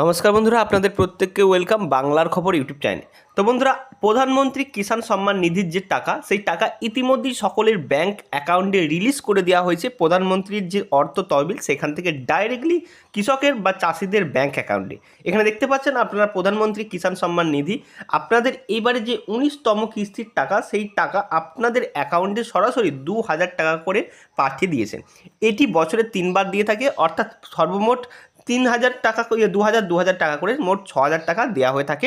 নমস্কার বন্ধুরা, আপনাদের প্রত্যেককে ওয়েলকাম বাংলার খবর ইউটিউব চ্যানেল। তো বন্ধুরা, প্রধানমন্ত্রী কিষাণ সম্মান নিধির যে টাকা, সেই টাকা ইতিমধ্যেই সকলের ব্যাংক অ্যাকাউন্টে রিলিজ করে দেওয়া হয়েছে। প্রধানমন্ত্রীর যে অর্থ তহবিল, সেখান থেকে ডাইরেক্টলি কৃষকের বা চাষিদের ব্যাংক অ্যাকাউন্টে এখানে দেখতে পাচ্ছেন আপনারা, প্রধানমন্ত্রী কিষাণ সম্মান নিধি, আপনাদের এইবারে যে উনিশতম কিস্তির টাকা, সেই টাকা আপনাদের অ্যাকাউন্টে সরাসরি দু হাজার টাকা করে পাঠিয়ে দিয়েছেন। এটি বছরে তিনবার দিয়ে থাকে, অর্থাৎ সর্বমোট তিন হাজার টাকা করে দু হাজার দু হাজার টাকা করে মোট ছ হাজার টাকা দেওয়া হয়ে থাকে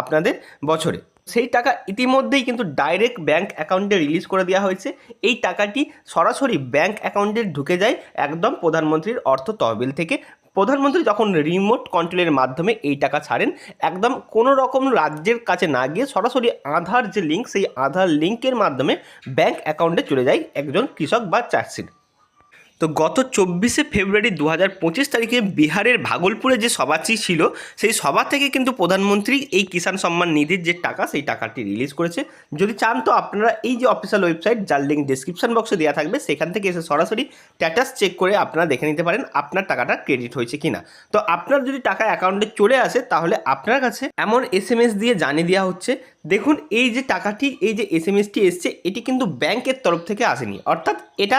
আপনাদের বছরে। সেই টাকা ইতিমধ্যেই কিন্তু ডাইরেক্ট ব্যাংক অ্যাকাউন্টে রিলিজ করে দেওয়া হয়েছে। এই টাকাটি সরাসরি ব্যাংক অ্যাকাউন্টে ঢুকে যায় একদম প্রধানমন্ত্রীর অর্থ তহবিল থেকে। প্রধানমন্ত্রী যখন রিমোট কন্ট্রোলের মাধ্যমে এই টাকা ছাড়েন, একদম কোনো রকম রাজ্যের কাছে না গিয়ে সরাসরি আধার যে লিঙ্ক সেই আধার লিঙ্কের মাধ্যমে ব্যাংক অ্যাকাউন্টে চলে যায় একজন কৃষক বা চাষির তো গত চব্বিশে ফেব্রুয়ারি দু হাজার পঁচিশ তারিখে বিহারের ভাগলপুরে যে সভাটি ছিল, সেই সভা থেকে কিন্তু প্রধানমন্ত্রী এই কিষাণ সম্মান নিধির যে টাকা, সেই টাকাটি রিলিজ করেছে। যদি চান তো আপনারা এই যে অফিসিয়াল ওয়েবসাইট যার লিঙ্ক ডিসক্রিপশন বক্সে দেওয়া থাকবে, সেখান থেকে এসে সরাসরি স্ট্যাটাস চেক করে আপনারা দেখে নিতে পারেন আপনার টাকাটা ক্রেডিট হয়েছে কিনা। তো আপনার যদি টাকা অ্যাকাউন্টে চলে আসে, তাহলে আপনার কাছে এমন এস দিয়ে জানিয়ে দেওয়া হচ্ছে দেখুন, এই যে টাকাটি, এই যে এস এম এসটি এসছে, এটি কিন্তু ব্যাংকের তরফ থেকে আসেনি। অর্থাৎ এটা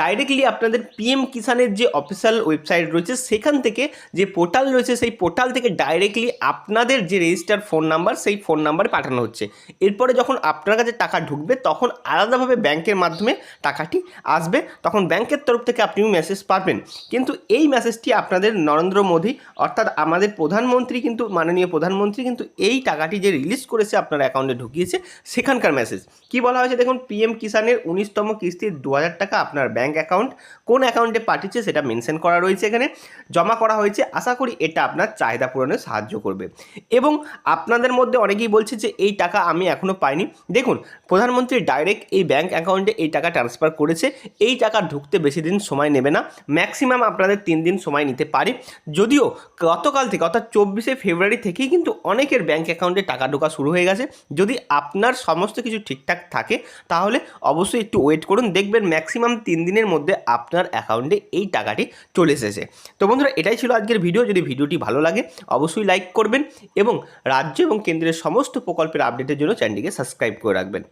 ডাইরেক্টলি আপনাদের পিএম কিষানের যে অফিসিয়াল ওয়েবসাইট রয়েছে, সেখান থেকে যে পোর্টাল রয়েছে, সেই পোর্টাল থেকে ডাইরেক্টলি আপনাদের যে রেজিস্টার ফোন নাম্বার সেই ফোন নাম্বারে পাঠানো হচ্ছে। এরপরে যখন আপনার কাছে টাকা ঢুকবে, তখন আলাদাভাবে ব্যাংকের মাধ্যমে টাকাটি আসবে। তখন ব্যাংকের তরফ থেকে আপনি মেসেজ পাবেন কিন্তু এই মেসেজটি আপনাদের নরেন্দ্র মোদী, অর্থাৎ আমাদের প্রধানমন্ত্রী কিন্তু, মাননীয় প্রধানমন্ত্রী কিন্তু এই টাকাটি যে রিলিজ করেছে আপনার অ্যাকাউন্টে ঢুকিয়েছে, সেখানকার মেসেজ কি বলা হয়েছে দেখুন পিএম কিষানের উনিশতম কিস্তির দু হাজার টাকা আপনার ব্যাংক অ্যাকাউন্ট কোন অ্যাকাউন্টে পাঠিয়েছে সেটা মেনশন করা রয়েছে এখানে। জমা করা হয়েছে, আশা করি এটা আপনার চাহিদা পূরণে সাহায্য করবে। এবং আপনাদের মধ্যে অনেকেই বলছে যে, এই টাকা আমি এখনও পাইনি। দেখুন, প্রধানমন্ত্রী ডাইরেক্ট এই ব্যাংক অ্যাকাউন্টে এই টাকা ট্রান্সফার করেছে। এই টাকা ঢুকতে বেশি দিন সময় নেবে না। ম্যাক্সিমাম আপনাদের তিন দিন সময় নিতে পারে। যদিও গতকাল থেকে, অর্থাৎ চব্বিশে ফেব্রুয়ারি থেকেই কিন্তু অনেকের ব্যাংক অ্যাকাউন্টে টাকা ঢোকা শুরু হয়ে গেছে। যদি আপনার সমস্ত কিছু ঠিকঠাক থাকে, তাহলে অবশ্যই একটু ওয়েট করুন, দেখবেন ম্যাক্সিমাম তিন দিনের মধ্যে আপনার অ্যাকাউন্টে এই টাকাটি চলে এসেছে। তো বন্ধুরা, এটাই ছিল আজকের ভিডিও যদি ভিডিওটি ভালো লাগে, অবশ্যই লাইক করবেন এবং রাজ্য এবং কেন্দ্রের সমস্ত প্রকল্পের আপডেটের জন্য চ্যানেলটিকে সাবস্ক্রাইব করে রাখবেন।